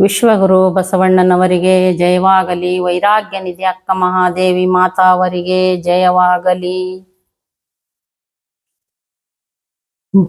ವಿಶ್ವಗುರು ಬಸವಣ್ಣನವರಿಗೆ ಜಯವಾಗಲಿ. ವೈರಾಗ್ಯ ನಿಧಿ ಅಕ್ಕ ಮಹಾದೇವಿ ಮಾತಾ ಅವರಿಗೆ ಜಯವಾಗಲಿ.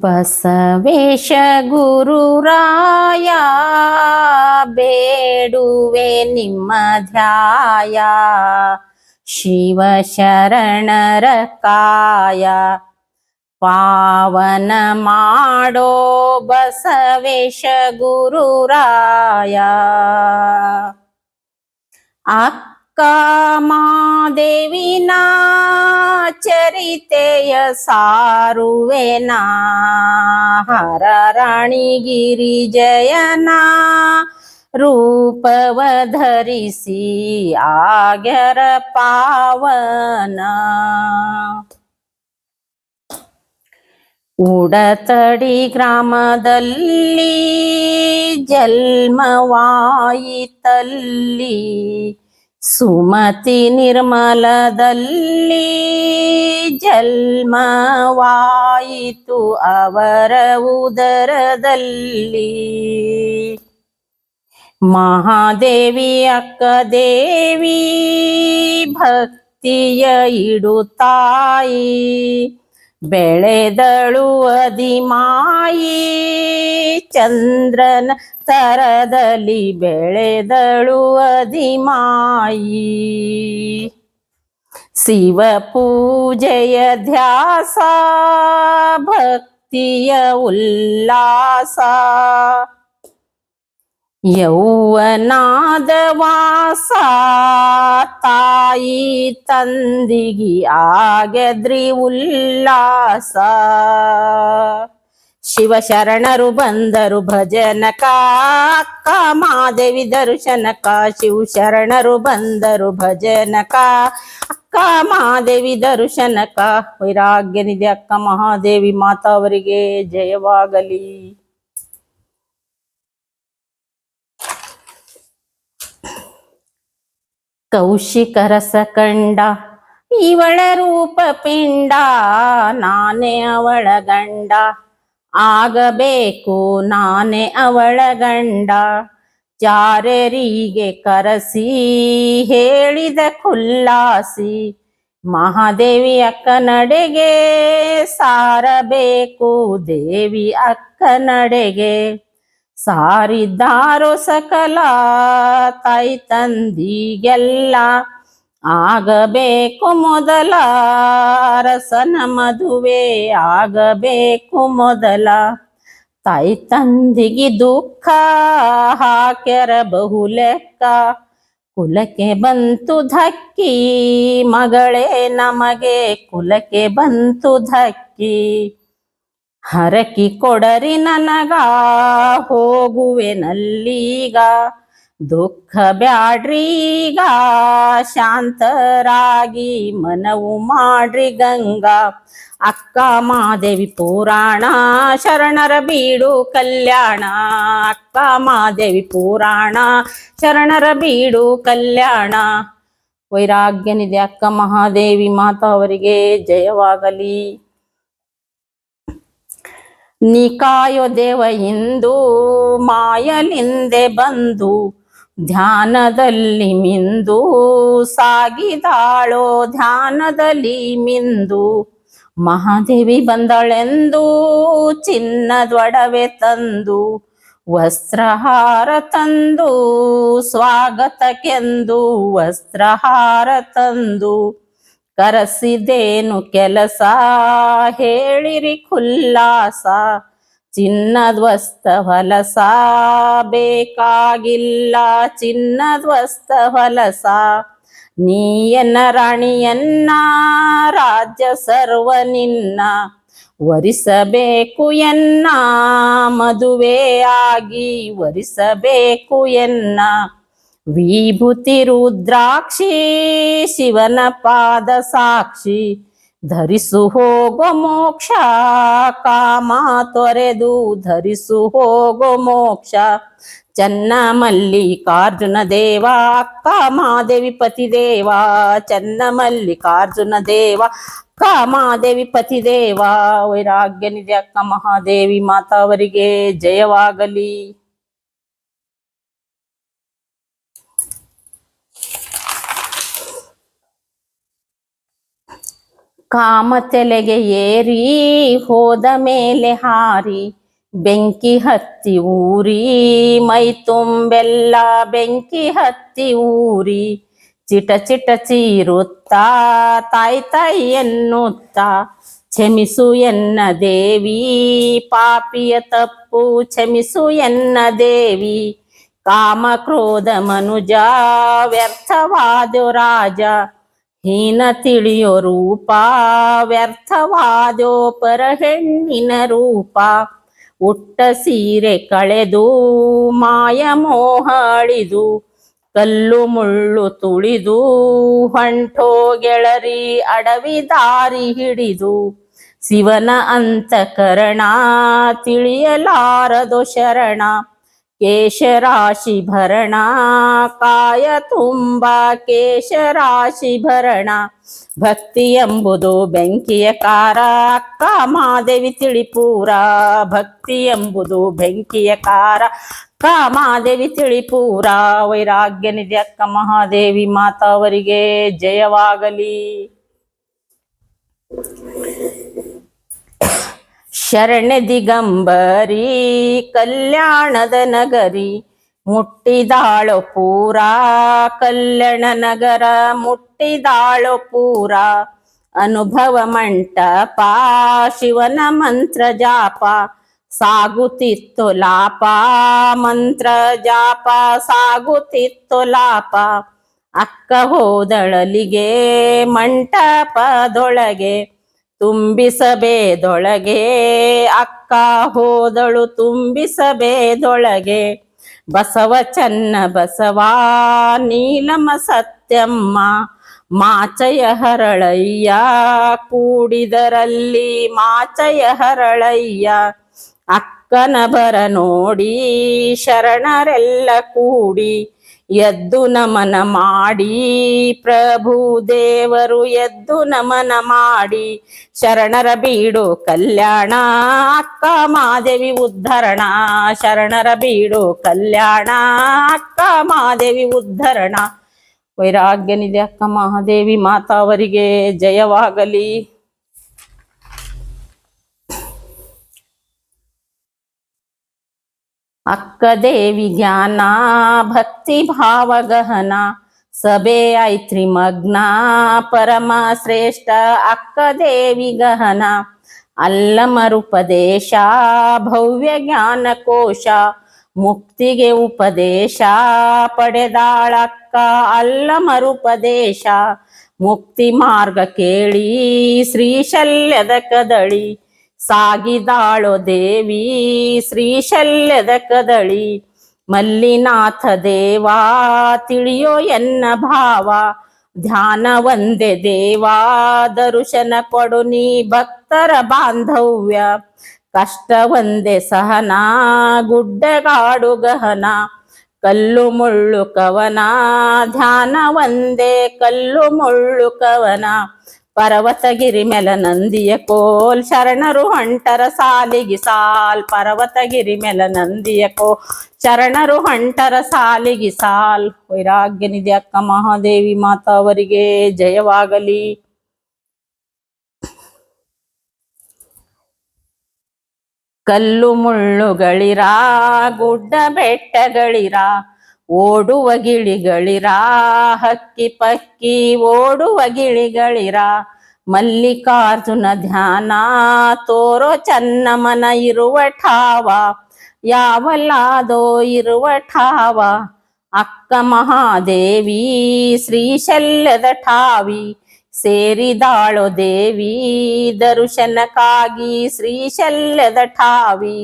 ಬಸವೇಶ ಗುರುರಾಯ ಬೇಡುವೆ ನಿಮ್ಮ ಧ್ಯಾಯ. ಶಿವ ಶರಣರ ಕಾಯ. ಪಾವನ ಮಾಡೋ ಬಸವೇಶ ಗುರುರಾಯ. ಅಕ್ಕ ಮಾದೇವಿನ ಚರಿತೆಯ ಸಾರುವೆನ. ಹರ ರಾಣಿ ಗಿರಿಜಯನ ರೂಪವ ಧರಿಸಿ ಆಗ್ಯರ ಪಾವನ. ಉಡತಡಿ ಗ್ರಾಮದಲ್ಲಿ ಜನ್ಮವಾಯಿತಲ್ಲಿ ಸುಮತಿ ನಿರ್ಮಲದಲ್ಲಿ ಜನ್ಮವಾಯಿತು ಅವರ ಉದರದಲ್ಲಿ ಮಹಾದೇವಿ ಅಕ್ಕ ದೇವಿ ಭಕ್ತಿಯ ಇಡುತ್ತಾಯಿ ಬೆಳೆದಳು ಅದಿಮಾಯಿ. ಚಂದ್ರನ ತರದಲ್ಲಿ ಬೆಳೆದಳು ಅದಿಮಾಯಿ. ಶಿವ ಪೂಜೆಯ ಧ್ಯಾಸ ಭಕ್ತಿಯ ಉಲ್ಲಾಸ. ಯೌವನಾದ ವಾಸ ತಾಯಿ ತಂದಿಗಿ ಆಗದ್ರಿ ಉಲ್ಲಾಸ. ಶಿವ ಶರಣರು ಬಂದರು ಭಜನಕ, ಅಕ್ಕ ಮಾದೇವಿ ದರ್ಶನಕ ಶಿವ ಶರಣರು ಬಂದರು ಭಜನಕ, ಅಕ್ಕ ಮಹಾದೇವಿ ದರ್ಶನಕ. ವೈರಾಗ್ಯನಿದೆ ಅಕ್ಕ ಮಹಾದೇವಿ ಮಾತಾವರಿಗೆ ಜಯವಾಗಲಿ. ಕೌಶಿಕರಸ ಕಂಡ ಇವಳ ರೂಪ ಪಿಂಡ, ನಾನೇ ಅವಳ ಗಂಡ. ಆಗಬೇಕು ನಾನೇ ಅವಳ ಗಂಡ. ಜಾರರಿಗೆ ಕರಸಿ ಹೇಳಿದ ಖುಲ್ಲಾಸಿ, ಮಹಾದೇವಿ ಅಕ್ಕ ನಡೆಗೆ ಸಾರಬೇಕು, ದೇವಿ ಅಕ್ಕ ನಡೆಗೆ ಸಾರಿದ್ದಾರೋ ಸಕಲ ತಾಯಿ ತಂದಿಗೆಲ್ಲ ಆಗಬೇಕು ಮೊದಲ ಅರಸನ ಮದುವೆ, ಆಗಬೇಕು ಮೊದಲ ತಾಯಿ ತಂದಿಗೆ ದುಃಖ ಹಾಕ್ಯರ ಬಹುಲೆಕ್ಕ ಕುಲಕ್ಕೆ ಬಂತು ಧಕ್ಕಿ, ಮಗಳೇ ನಮಗೆ ಕುಲಕ್ಕೆ ಬಂತು ಧಕ್ಕಿ. ಹರಕಿ ಕೊಡರಿ ನನಗ ಹೋಗುವೆನಲ್ಲೀಗ. ದುಃಖ ಬ್ಯಾಡ್ರೀಗ ಶಾಂತರಾಗಿ ಮನವು ಮಾಡ್ರಿ ಗಂಗಾ. ಅಕ್ಕ ಮಾದೇವಿ ಪುರಾಣ, ಶರಣರ ಬೀಡು ಕಲ್ಯಾಣ. ಅಕ್ಕ ಮಾದೇವಿ ಪುರಾಣ, ಶರಣರ ಬೀಡು ಕಲ್ಯಾಣ. ವೈರಾಗ್ಯನಿದೆ ಅಕ್ಕ ಮಹಾದೇವಿ ಮಾತಾ ಅವರಿಗೆ ಜಯವಾಗಲಿ. ನೀ ಕಾಯೋ ದೇವ ಇಂದು ಮಾಯಲಿಂದೆ ಬಂದು ಧ್ಯಾನದಲ್ಲಿ ಮಿಂದು ಸಾಗಿದಾಳೋ ಧ್ಯಾನದಲ್ಲಿ ಮಿಂದು ಮಹಾದೇವಿ ಬಂದಳೆಂದು ಚಿನ್ನದೊಡವೆ ತಂದು ವಸ್ತ್ರಹಾರ ತಂದು ಸ್ವಾಗತಕ್ಕೆಂದು ವಸ್ತ್ರಹಾರ ತಂದು ಕರೆಸಿದೇನು ಕೆಲಸ ಹೇಳಿರಿ ಖುಲ್ಲಾಸ. ಚಿನ್ನದ್ವಸ್ತ ಹೊಲಸ ಬೇಕಾಗಿಲ್ಲ ಚಿನ್ನದ್ವಸ್ತ ಹೊಲಸ ನೀಯನ್ನ ರಾಣಿಯನ್ನ ರಾಜ್ಯ ಸರ್ವ ನಿನ್ನ. ವರಿಸಬೇಕು ಎನ್ನ ಮದುವೆಯಾಗಿ, ವರಿಸಬೇಕು ಎನ್ನ. ವಿಭೂತಿ ರುದ್ರಾಕ್ಷಿ, ಶಿವನ ಪಾದ ಸಾಕ್ಷಿ, ಧರಿಸು ಹೋಗೋ ಮೋಕ್ಷ, ಕಾಮ ತೊರೆದು ಧರಿಸು ಹೋಗೋ ಮೋಕ್ಷ. ಚನ್ನ ಮಲ್ಲಿಕಾರ್ಜುನ ದೇವ ಅಕ್ಕ ಮಾದೇವಿ ಪತಿ ದೇವ ಚನ್ನ ಮಲ್ಲಿಕಾರ್ಜುನ ದೇವ ಅಕ್ಕ ಮಾದೇವಿ ಪತಿ ದೇವ. ವೈರಾಗ್ಯ ನಿಧಿ ಅಕ್ಕ ಮಹಾದೇವಿ ಮಾತಾವರಿಗೆ ಜಯವಾಗಲಿ. ಕಾಮ ತೆಲೆಗೆ ಏರಿ ಹೋದ ಮೇಲೆ ಹಾರಿ ಬೆಂಕಿ ಹತ್ತಿ ಊರಿ, ಮೈ ತುಂಬೆಲ್ಲ ಬೆಂಕಿ ಹತ್ತಿ ಊರಿ, ಚಿಟ ಚಿಟ ಚೀರುತ್ತಾ ತಾಯಿ ತಾಯಿ ಎನ್ನುತ್ತಾ ಕ್ಷಮಿಸು ಎನ್ನ ದೇವಿ, ಪಾಪಿಯ ತಪ್ಪು ಕ್ಷಮಿಸು ಎನ್ನ ದೇವಿ, ಕಾಮ ಕ್ರೋಧ ಮನುಜ ವ್ಯರ್ಥವಾದು ರಾಜ ಹೀನ ತಿಳಿಯೋ ರೂಪ, ವ್ಯರ್ಥವಾದೋ ಪರ ಹೆಣ್ಣಿನ ರೂಪ. ಉಟ್ಟ ಸೀರೆ ಕಳೆದು ಮಾಯ ಮೋಹಾಳಿದು, ಕಲ್ಲು ಮುಳ್ಳು ತುಳಿದು ಹೊಂಟೋ ಗೆಳರಿ ಅಡವಿ ದಾರಿ ಹಿಡಿದು. ಶಿವನ ಅಂತಕರಣ ತಿಳಿಯಲಾರದು ಶರಣ ಕೇಶರಾಶಿ ಭರಣ ಕಾಯ ತುಂಬ ಕೇಶರಾಶಿ ಭರಣ ಭಕ್ತಿ ಎಂಬುದು ಬೆಂಕಿಯ ಕಾರ ಅಕ್ಕ ಮಾದೇವಿ ತಿಳಿಪೂರ. ಭಕ್ತಿ ಎಂಬುದು ಬೆಂಕಿಯ ಕಾರ ಅಕ್ಕ ಮಾದೇವಿ ತಿಳಿಪೂರ. ವೈರಾಗ್ಯ ನಿಧಿ ಅಕ್ಕ ಮಹಾದೇವಿ ಮಾತಾವರಿಗೆ ಜಯವಾಗಲಿ. ಶರಣ ದಿಗಂಬರಿ, ಕಲ್ಯಾಣದ ನಗರಿ, ಮುಟ್ಟಿದಾಳೋ ಪೂರ, ಕಲ್ಯಾಣ ನಗರ ಮುಟ್ಟಿದಾಳೋ ಪೂರ, ಅನುಭವ ಮಂಟಪ, ಶಿವನ ಮಂತ್ರ ಜಾಪ, ಸಾಗುತ್ತಿತ್ತು ಲಾಪ, ಮಂತ್ರ ಜಾಪ, ಸಾಗುತ್ತಿತ್ತು ಲಾಪ. ಅಕ್ಕ ಹೋದಳಲಿಗೆ, ಮಂಟಪದೊಳಗೆ ತುಂಬಿಸಬೇದೊಳಗೆ ಅಕ್ಕ ಹೋದಳು ತುಂಬಿಸಬೇದೊಳಗೆ. ಬಸವ ಚನ್ನ ಬಸವಾ, ನೀಲಮ ಸತ್ಯಮ್ಮ, ಮಾಚಯ ಹರಳಯ್ಯ, ಕೂಡಿದರಲ್ಲಿ ಮಾಚಯ ಹರಳಯ್ಯ. ಅಕ್ಕನ ಬರ ನೋಡಿ ಶರಣರೆಲ್ಲ ಕೂಡಿ ಎದ್ದು ನಮನ ಮಾಡಿ ಪ್ರಭು ದೇವರು ಎದ್ದು ನಮನ ಮಾಡಿ ಶರಣರ ಬೀಡು ಕಲ್ಯಾಣ, ಅಕ್ಕ ಮಾದೇವಿ ಉದ್ಧರಣ, ಶರಣರ ಬೀಡು ಕಲ್ಯಾಣ, ಅಕ್ಕ ಮಾದೇವಿ ಉದ್ಧರಣ. ವೈರಾಗ್ಯನಿದೆ ಅಕ್ಕ ಮಹಾದೇವಿ, ಮಾತಾವರಿಗೆ ಜಯವಾಗಲಿ. ಅಕ್ಕ ದೇವಿ ಜ್ಞಾನ, ಭಕ್ತಿ ಭಾವ ಗಹನ ಸಭೆ ಐತ್ರಿ ಮಗ್ನ, ಪರಮ ಶ್ರೇಷ್ಠ ಅಕ್ಕ ದೇವಿ ಗಹನ ಅಲ್ಲಮರುಪದೇಶ ಭವ್ಯ ಜ್ಞಾನ ಕೋಶ, ಮುಕ್ತಿಗೆ ಉಪದೇಶ ಪಡೆದಾಳಕ್ಕ ಅಲ್ಲಮರುಪದೇಶ ಮುಕ್ತಿ ಮಾರ್ಗ ಕೇಳಿ, ಶ್ರೀಶಲ್ಯದ ಕದಳಿ ಸಾಗಿದಾಳೋ ದೇವಿ ಶ್ರೀಶಲ್ಯದ ಕದಳಿ. ಮಲ್ಲಿನಾಥ ದೇವಾ, ತಿಳಿಯೋ ಎನ್ನ ಭಾವ. ಧ್ಯಾನ ಒಂದೇ ದೇವಾ, ದರುಶನ ಕೊಡು ನೀ ಭಕ್ತರ ಬಾಂಧವ್ಯ. ಕಷ್ಟ ಒಂದೇ ಸಹನ, ಗುಡ್ಡಗಾಡು ಗಹನ. ಕಲ್ಲು ಮುಳ್ಳು ಕವನ, ಧ್ಯಾನ ಒಂದೇ ಕಲ್ಲು ಮುಳ್ಳು ಕವನ. ಪರ್ವತಗಿರಿ ಮೇಲೆ ನಂದಿಯ ಕೋಲ್ ಶರಣರು ಹಂಟರ ಸಾಲಿಗಿ ಸಾಲ್, ಪರ್ವತಗಿರಿ ಮೇಲೆ ನಂದಿಯ ಕೋ ಶರಣರು ಹಂಟರ ಸಾಲಿಗಿ ಸಾಲ್. ವೈರಾಗ್ಯ ನಿಧಿ ಅಕ್ಕ ಮಹಾದೇವಿ ಮಾತಾ ಅವರಿಗೆ ಜಯವಾಗಲಿ. ಕಲ್ಲು ಮುಳ್ಳುಗಳಿರಾ, ಗುಡ್ಡ ಬೆಟ್ಟಗಳಿರ ಓಡುವ ಗಿಳಿಗಳಿರ, ಹಕ್ಕಿ ಪಕ್ಕಿ ಓಡುವ ಗಿಳಿಗಳಿರ. ಮಲ್ಲಿಕಾರ್ಜುನ ಧ್ಯಾನ ತೋರೋ ಚನ್ನಮನ ಇರುವ ಠಾವ ಯಾವಲ್ಲಾದೋ ಇರುವ ಠಾವ. ಅಕ್ಕ ಮಹಾದೇವಿ ಶ್ರೀಶಲ್ಯದ ಠಾವಿ, ಸೇರಿದಾಳೋ ದೇವಿ ದರ್ಶನಕ್ಕಾಗಿ ಶ್ರೀಶಲ್ಯದ ಠಾವಿ.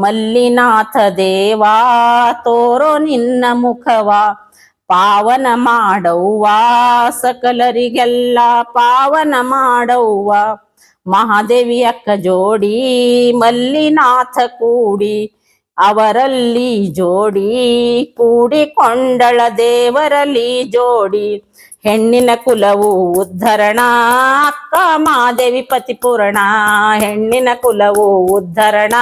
ಮಲ್ಲಿನಾಥ ದೇವಾ ತೋರೋ ನಿನ್ನ ಮುಖವಾ, ಪಾವನ ಮಾಡವ್ವ, ಸಕಲರಿಗೆಲ್ಲ ಪಾವನ ಮಾಡವ್ವ. ಮಹಾದೇವಿ ಅಕ್ಕ ಜೋಡಿ, ಮಲ್ಲಿನಾಥ ಕೂಡಿ, ಅವರಲ್ಲಿ ಜೋಡಿ, ಕೂಡಿಕೊಂಡಳ ದೇವರಲ್ಲಿ ಜೋಡಿ. ಹೆಣ್ಣಿನ ಕುಲವು ಉದ್ಧರಣ. ಅಕ್ಕ ಮಾದೇವಿ ಪತಿಪೂರಣ ಹೆಣ್ಣಿನ ಕುಲವು ಉದ್ಧರಣ.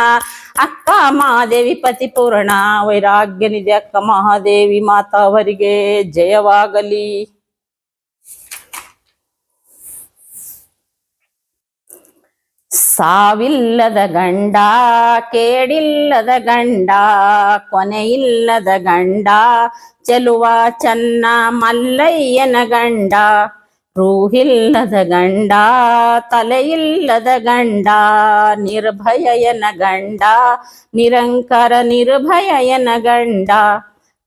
ಅಕ್ಕ ಮಾದೇವಿ ಪತಿಪೂರಣ ವೈರಾಗ್ಯನಿದೆ ಅಕ್ಕ ಮಹಾದೇವಿ ಮಾತಾವರಿಗೆ. ಜಯವಾಗಲಿ. ಸಾವಿಲ್ಲದ ಗಂಡ, ಕೇಡಿಲ್ಲದ ಗಂಡ, ಕೊನೆಯಿಲ್ಲದ ಗಂಡ, ಚೆಲುವ ಚನ್ನ ಮಲ್ಲಯ್ಯನ ಗಂಡ, ರೂಹಿಲ್ಲದ ಗಂಡ, ತಲೆಯಿಲ್ಲದ ಗಂಡ ನಿರ್ಭಯನ ಗಂಡ, ನಿರಂಕರ ನಿರ್ಭಯಯನ ಗಂಡ.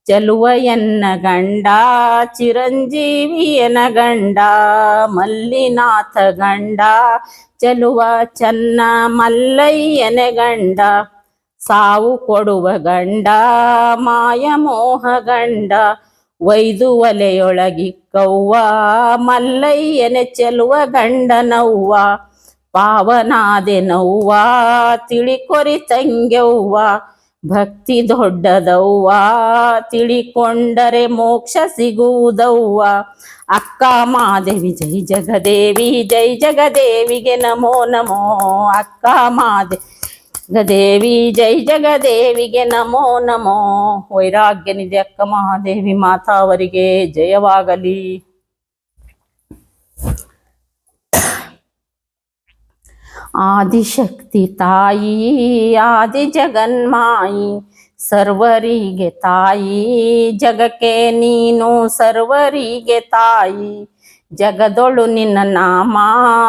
ಚೆಲುವಯನ್ನ ಗಂಡ, ಚಿರಂಜೀವಿಯನ ಗಂಡ, ಮಲ್ಲಿನಾಥ ಗಂಡ, ಚೆಲುವ ಚನ್ನ ಮಲ್ಲಯ್ಯನ ಗಂಡ, ಸಾವು ಕೊಡುವ ಗಂಡ ಮಾಯಮೋಹ ಗಂಡ, ಒಯ್ದು ಒಲೆಯೊಳಗಿಕ್ಕವ್ವ, ಮಲ್ಲಯ್ಯನ ಚೆಲುವ ಗಂಡನವ್ವ ಪಾವನಾದೆ ನವ್ವ ತಿಳಿಕೊರಿ ತಂಗ್ಯವ್ವ ಭಕ್ತಿ ದೊಡ್ಡದವ್ವ, ತಿಳಿಕೊಂಡರೆ ಮೋಕ್ಷ ಸಿಗುವುದವ್ವ. ಅಕ್ಕ ಮಾದೇವಿ, ಜೈ ಜಗದೇವಿ, ಜೈ ಜಗದೇವಿಗೆ ನಮೋ ನಮೋ. ಅಕ್ಕ ಮಾದೇ, ಜಗದೇವಿ, ಜೈ ಜಗದೇವಿಗೆ ನಮೋ ನಮೋ. ವೈರಾಗ್ಯನಿದೆ ಅಕ್ಕ ಮಹಾದೇವಿ ಮಾತಾವರಿಗೆ, ಜಯವಾಗಲಿ. ಆದಿಶಕ್ತಿ ತಾಯಿ, ಆದಿ ಜಗನ್ಮಾಯಿ ಸರ್ವರಿಗೆ ತಾಯಿ. ಜಗಕ್ಕೆ ನೀನು ಸರ್ವರಿಗೆ ತಾಯಿ. ಜಗದೊಳು ನಿನ್ನ ನಾಮ,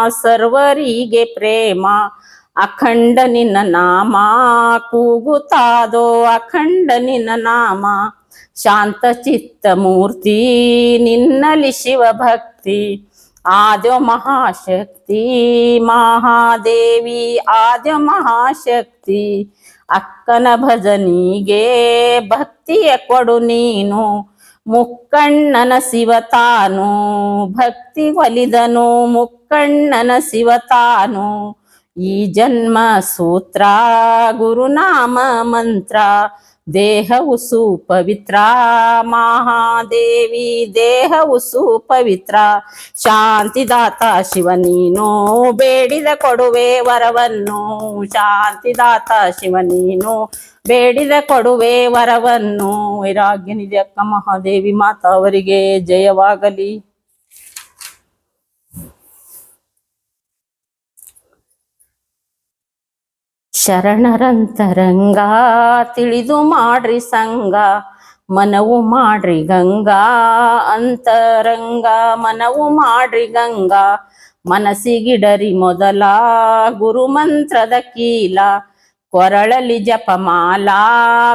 ಸರ್ವರಿಗೆ ಪ್ರೇಮ. ಅಖಂಡ ನಿನ್ನ ನಾಮ, ಕೂಗುತ್ತಾದೋ ಅಖಂಡ ನಿನ್ನ ನಾಮ. ಶಾಂತ ಚಿತ್ತ ಮೂರ್ತಿ ನಿನ್ನಲಿ ಶಿವ ಭಕ್ತಿ ಆದ್ಯ ಮಹಾಶಕ್ತಿ, ಮಹಾದೇವಿ, ಆದ್ಯ ಮಹಾಶಕ್ತಿ. ಅಕ್ಕನ ಭಜನಿಗೆ ಭಕ್ತಿಯ ಕೊಡು ನೀನು, ಮುಕ್ಕಣ್ಣನ ಶಿವತಾನು ಭಕ್ತಿ ಒಲಿದನು ಮುಕ್ಕಣ್ಣನ ಶಿವತಾನು ಈ ಜನ್ಮ ಸೂತ್ರ, ಗುರುನಾಮ ಮಂತ್ರ. ದೇಹವು ಸುಪವಿತ್ರ. ಮಹಾದೇವಿ, ದೇಹವು ಸುಪವಿತ್ರ. ಶಾಂತಿದಾತ ಶಿವ ನೀನು ಬೇಡಿದ ಕೊಡುವೆ ವರವನ್ನು. ಶಾಂತಿದಾತ ಶಿವ ನೀನು ಬೇಡಿದ ಕೊಡುವೆ ವರವನ್ನು. ವೈರಾಗ್ಯ ನಿಧಿ ಅಕ್ಕ ಮಹಾದೇವಿ ಮಾತಾ ಅವರಿಗೆ ಜಯವಾಗಲಿ. ಶರಣರಂತರಂಗ, ತಿಳಿದು ಮಾಡ್ರಿ ಸಂಗ, ಮನವು ಮಾಡ್ರಿ ಗಂಗಾ, ಅಂತರಂಗ, ಮನವು ಮಾಡ್ರಿ ಗಂಗಾ, ಮನಸ್ಸಿಗಿಡರಿ ಮೊದಲ ಗುರು ಮಂತ್ರದ ಕೀಲ, ಕೊರಳಲಿ ಜಪಮಾಲಾ,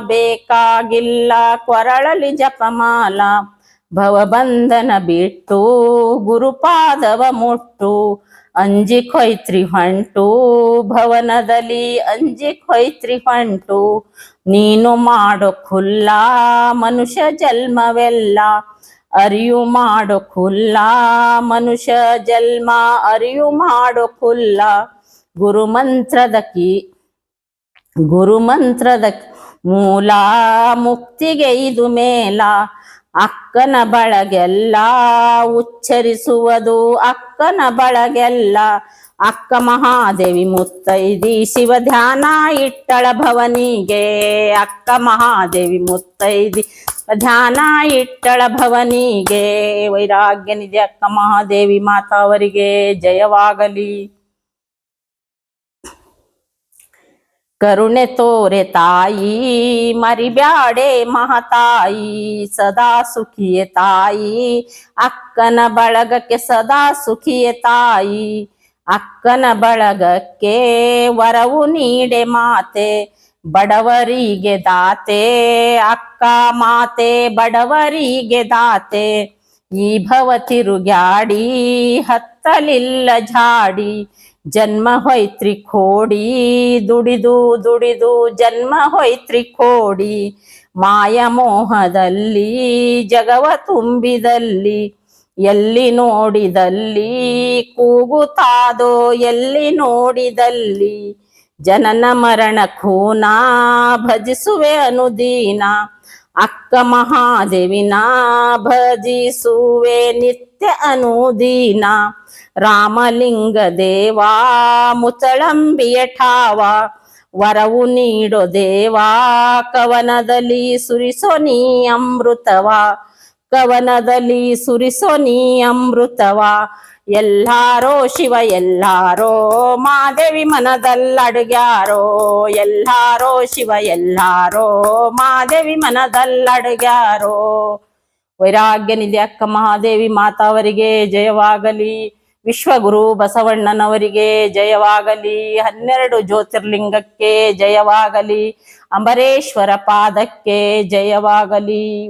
ಬೇಕಾಗಿಲ್ಲ ಕೊರಳಲಿ ಜಪಮಾಲ, ಭವಬಂಧನ ಬಿಟ್ಟು, ಗುರುಪಾದವ ಮುಟ್ಟು ಅಂಜಿ ಕೊಯ್ತ್ರಿ ಹೊಂಟು ಭವನದಲ್ಲಿ, ಅಂಜಿ ಕೊಯ್ತ್ರಿ ಹೊಂಟು. ನೀನು ಮಾಡೋ ಖುಲ್ಲ ಮನುಷ್ಯ ಜನ್ಮವೆಲ್ಲ ಅರಿವು ಮಾಡೋ ಖುಲ್ಲ ಮನುಷ್ಯ ಜನ್ಮ ಅರಿವು ಮಾಡೋ ಖುಲ್ಲ. ಗುರು ಮಂತ್ರದ ಕೀ ಗುರು ಮಂತ್ರದ ಮೂಲ ಮುಕ್ತಿಗೆ ಇದು ಮೇಲ. ಅಕ್ಕನ ಬಳಗೆಲ್ಲ ಉಚ್ಚರಿಸುವುದು, ಅಕ್ಕನ ಬಳಗೆಲ್ಲ ಅಕ್ಕ ಮಹಾದೇವಿ ಮುತ್ತೈದಿ ಶಿವ ಧ್ಯಾನ ಇಟ್ಟಳ ಭವನಿಗೆ, ಅಕ್ಕ ಮಹಾದೇವಿ ಮುತ್ತೈದಿ ಧ್ಯಾನ ಇಟ್ಟಳ ಭವನಿಗೆ ವೈರಾಗ್ಯನಿದೆ ಅಕ್ಕ ಮಹಾದೇವಿ ಮಾತಾವರಿಗೆ, ಜಯವಾಗಲಿ. ಕರುಣೆ ತೋರೆ ತಾಯಿ, ಮರಿಬ್ಯಾಡೆ ಮಹತಾಯಿ, ಸದಾ ಸುಖಿಯ ತಾಯಿ. ಅಕ್ಕನ ಬಳಗಕ್ಕೆ ಸದಾ ಸುಖಿಯ ತಾಯಿ. ಅಕ್ಕನ ಬಳಗಕ್ಕೆ ವರವು ನೀಡೆ ಮಾತೆ, ಬಡವರಿಗೆ ದಾತೆ. ಅಕ್ಕ ಮಾತೆ, ಬಡವರಿಗೆ ದಾತೆ. ಈ ಭವ ತಿರುಗ್ಯಾಡಿ, ಹತ್ತಲಿಲ್ಲ ಜಾಡಿ. ಜನ್ಮ ಹೊಯ್ತ್ರಿ ಕೋಡಿ ದುಡಿದು ದುಡಿದು ಜನ್ಮ ಹೊಯ್ತ್ರಿ ಕೋಡಿ ಮಾಯ ಮೋಹದಲ್ಲಿ, ಜಗವ ತುಂಬಿದಲ್ಲಿ, ಎಲ್ಲಿ ನೋಡಿದಲ್ಲಿ ಕೂಗುತ್ತಾದೋ ಎಲ್ಲಿ ನೋಡಿದಲ್ಲಿ, ಜನನ ಮರಣ ಖೂನ ಭಜಿಸುವೆ ಅನುದೀನ, ಅಕ್ಕ ಮಹಾದೇವಿನ ಭಜಿಸುವೆ ನಿತ್ಯ ಅನುದೀನ ರಾಮಲಿಂಗ ದೇವಾ, ಮುಚಳಂಬಿಯ ಠಾವ, ವರವು ನೀಡೋ ದೇವಾ, ಕವನದಲ್ಲಿ ಸುರಿಸೋ ನೀ ಅಮೃತವ, ಕವನದಲ್ಲಿ ಸುರಿಸೋ ನೀ ಅಮೃತವ, ಎಲ್ಲಾರೋ ಶಿವ, ಎಲ್ಲಾರೋ ಮಾದೇವಿ ಮನದಲ್ಲಡ್ಗ್ಯಾರೋ, ಎಲ್ಲಾರೋ ಶಿವ, ಎಲ್ಲಾರೋ ಮಾದೇವಿ ಮನದಲ್ಲಡ್ಗ್ಯಾರೋ. ವೈರಾಗ್ಯ ನಿಧಿ ಅಕ್ಕ ಮಹಾದೇವಿ ಮಾತಾವರಿಗೆ ಜಯವಾಗಲಿ. ವಿಶ್ವಗುರು ಬಸವಣ್ಣನವರಿಗೆ ಜಯವಾಗಲಿ. ಹನ್ನೆರಡು ಜ್ಯೋತಿರ್ಲಿಂಗಕ್ಕೆ ಜಯವಾಗಲಿ. ಅಂಬರೇಶ್ವರ ಪಾದಕ್ಕೆ ಜಯವಾಗಲಿ.